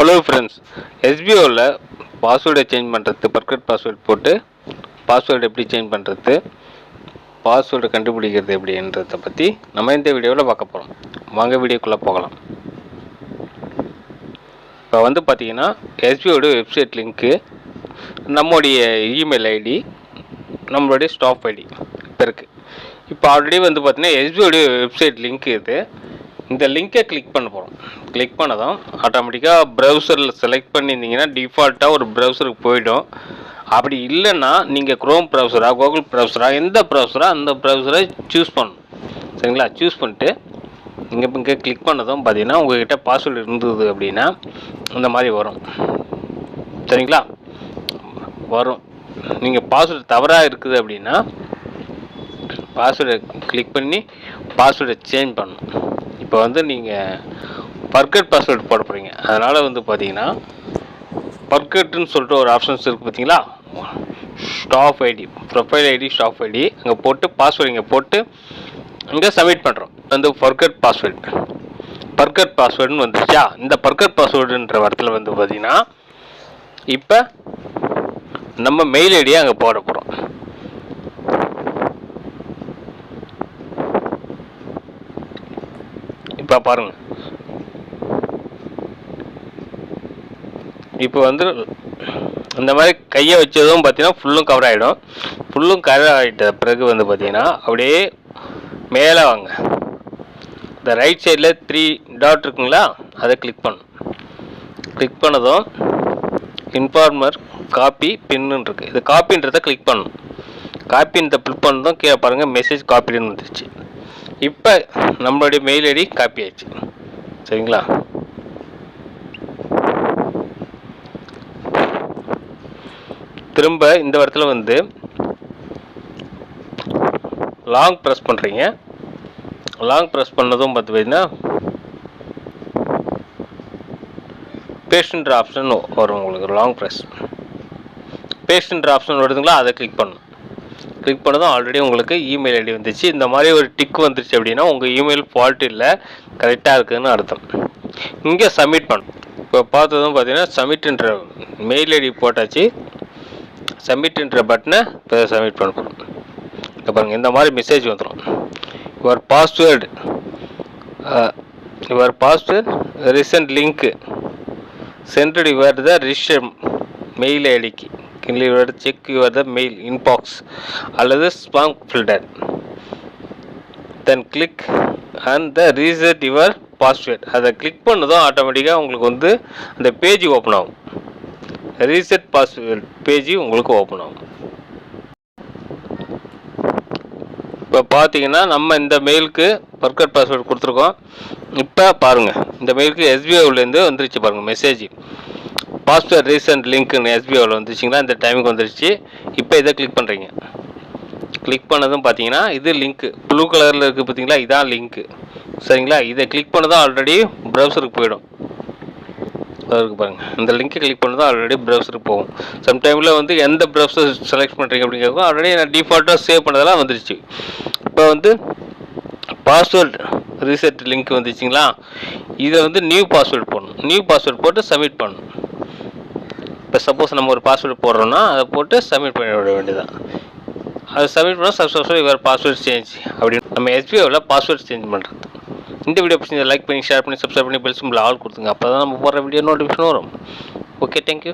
Hello friends எஸ்பிஓவில் பாஸ்வேர்டை change பண்ணுறது forgot password போட்டு பாஸ்வேர்டு எப்படி சேஞ்ச் பண்ணுறது பாஸ்வேர்டு கண்டுபிடிக்கிறது எப்படின்றத பற்றி நம்ம இந்த வீடியோவில் பார்க்க போகிறோம் வாங்க வீடியோக்குள்ளே போகலாம். இப்போ வந்து பார்த்தீங்கன்னா எஸ்பிஓட வெப்சைட் லிங்க்கு நம்முடைய இமெயில் ஐடி நம்மளுடைய ஸ்டாஃப் ஐடி இப்போ இருக்குது இப்போ ஆல்ரெடி வந்து பார்த்தீங்கன்னா எஸ்பிஓட வெப்சைட் லிங்க் இது. இந்த லிங்கை கிளிக் பண்ண போகிறோம் கிளிக் பண்ணதும் ஆட்டோமேட்டிக்காக ப்ரௌசரில் செலக்ட் பண்ணியிருந்தீங்கன்னா டிஃபால்ட்டாக ஒரு ப்ரௌசருக்கு போயிடும். அப்படி இல்லைன்னா நீங்கள் க்ரோம் ப்ரௌசரா கூகுள் ப்ரௌசரா எந்த ப்ரௌசரா அந்த ப்ரௌசரை சூஸ் பண்ணணும். சரிங்களா? சூஸ் பண்ணிட்டு இங்கே இங்கே கிளிக் பண்ணதும் பார்த்தீங்கன்னா உங்கள்கிட்ட பாஸ்வேர்டு இருந்தது அப்படின்னா இந்த மாதிரி வரும். சரிங்களா? வரும். நீங்கள் பாஸ்வேர்டு தவறாக இருக்குது அப்படின்னா பாஸ்வேர்டை கிளிக் பண்ணி பாஸ்வேர்டை சேஞ்ச் பண்ணணும். இப்போ வந்து நீங்கள் பர்கட் பாஸ்வேர்டு போட போகிறீங்க அதனால் வந்து பார்த்தீங்கன்னா பர்கட்னு சொல்லிட்டு ஒரு ஆப்ஷன்ஸ் இருக்குது பார்த்தீங்களா staff ID profile ID staff ID அங்கே போட்டு பாஸ்வேர்டு இங்கே போட்டு இங்கே சப்மிட் பண்ணுறோம் வந்து பர்கட் பாஸ்வேர்டு பர்கட் பாஸ்வேர்டுன்னு வந்துச்சா இந்த பர்கட் பாஸ்வேர்டுன்ற இடத்துல வந்து பார்த்தீங்கன்னா இப்போ நம்ம மெயில் ஐடியை அங்கே போட போகிறோம் இப்போ பாருங்க. இப்போ வந்து இந்த மாதிரி கையை வச்சதும் பார்த்தீங்கன்னா ஃபுல்லும் கவர் ஆகிடும் ஃபுல்லும் கவர் ஆகிட்ட பிறகு வந்து பார்த்தீங்கன்னா அப்படியே மேலே வாங்க. இந்த ரைட் சைடில் த்ரீ டாட் இருக்குங்களா? அதை கிளிக் பண்ணும் கிளிக் பண்ணதும் இன்ஃபார்மர் காப்பி பின்னு இருக்கு. இது காப்பின்றதை கிளிக் பண்ணணும். காப்பின்றதை கிளிக் பண்ணதும் கீழே பாருங்கள் மெசேஜ் காப்பிடுன்னு வந்துருச்சு. இப்போ நம்மளுடைய மெயில் ஐடி காப்பி ஆயிடுச்சு. சரிங்களா? திரும்ப இந்த இடத்துல வந்து லாங் ப்ரெஸ் பண்ணுறீங்க லாங் ப்ரெஸ் பண்ணதும் பார்த்து பார்த்தீங்கன்னா பேஸ்ட்ன்ற ஆப்ஷன் வரும் உங்களுக்கு லாங் ப்ரெஸ் பேஷண்ட் ஆப்ஷன் வருதுங்களா அதை கிளிக் பண்ணணும். கிளிக் பண்ணதும் ஆல்ரெடி உங்களுக்கு இமெயில் ஐடி வந்துச்சு. இந்த மாதிரி ஒரு டிக் வந்துருச்சு அப்படின்னா உங்கள் இமெயில் ஃபால்ட் இல்லை கரெக்டாக இருக்குதுன்னு அர்த்தம். இங்கே சப்மிட் பண்ணும் இப்போ பார்த்ததும் பார்த்தீங்கன்னா சப்மிட்ன்ற மெயில் ஐடி போட்டாச்சு. சப்மிட்ன்ற பட்டனை இப்போ சப்மிட் பண்ண. போகிறோம் இப்போ பாருங்கள் இந்த மாதிரி மெசேஜ் வந்துடும் your password your password reset link sent your the register mail ஐடிக்கு your check your the mail inbox அல்லது spam filter then click and the reset your password அதை கிளிக் பண்ணதும் ஆட்டோமேட்டிக்காக உங்களுக்கு வந்து அந்த பேஜ் ஓப்பன் ஆகும். ரீசெட் பாஸ்வேர்ட் பேஜ் உங்களுக்கு ஓப்பன் ஆகும். இப்போ பார்த்தீங்கன்னா நம்ம இந்த மெயிலுக்கு பர்கட் பாஸ்வேர்டு கொடுத்துருக்கோம். இப்போ பாருங்கள் இந்த மெயிலுக்கு எஸ்பிஐலேருந்து வந்துருச்சு பாருங்கள் மெசேஜ் பாஸ்வேர்ட் ரீசெண்ட் லிங்க்னு எஸ்பிஓவில் வந்துச்சிங்களா இந்த டைமுக்கு வந்துருச்சு. இப்போ இதை கிளிக் பண்ணுறீங்க கிளிக் பண்ணதும் பார்த்தீங்கன்னா இது லிங்க்கு ப்ளூ கலரில் இருக்குது பார்த்தீங்களா இதான் லிங்க்கு சரிங்களா? இதை கிளிக் பண்ணதும் ஆல்ரெடி ப்ரௌசருக்கு போயிடும். இருக்குது பாருங்கள் இந்த லிங்க்கை கிளிக் பண்ணதும் ஆல்ரெடி ப்ரௌசருக்கு போகும். சம்டைமில் வந்து எந்த ப்ரௌசர் செலக்ட் பண்ணுறீங்க அப்படிங்கிறதுக்கும் ஆல்ரெடி நான் டிஃபால்ட்டாக சேவ் பண்ணதெல்லாம் வந்துருச்சு. இப்போ வந்து பாஸ்வேர்டு ரீசெட் லிங்க் வந்துச்சுங்களா? இதை வந்து நியூ பாஸ்வேர்டு போடணும். நியூ பாஸ்வேர்டு போட்டு சப்மிட் பண்ணணும். சப்போஸ் நம்ம ஒரு பாஸ்வேர்டு போடுறோம்னா அதை போட்டு சப்மிட் பண்ணி விட வேண்டியதான் அது சப்மிட் பண்ணால் சக்ஸஸ்ஃபுல் இவர் பாஸ்வேர்ட் சேஞ்ச் அப்படின்னு நம்ம எஸ்பிஐவில் பாஸ்வேர்ட் சேஞ்ச் பண்ணுறது இந்த வீடியோ பிடிச்சி லைக் பண்ணி ஷேர் பண்ணி சப்ஸ்கிரைப் பண்ணி பெல்ஸ் சிம்பிள் ஆள் கொடுத்துங்க. அப்போ தான் நம்ம போடுற வீடியோ நோட்டிஃபிகேஷன் வரும். Okay thank you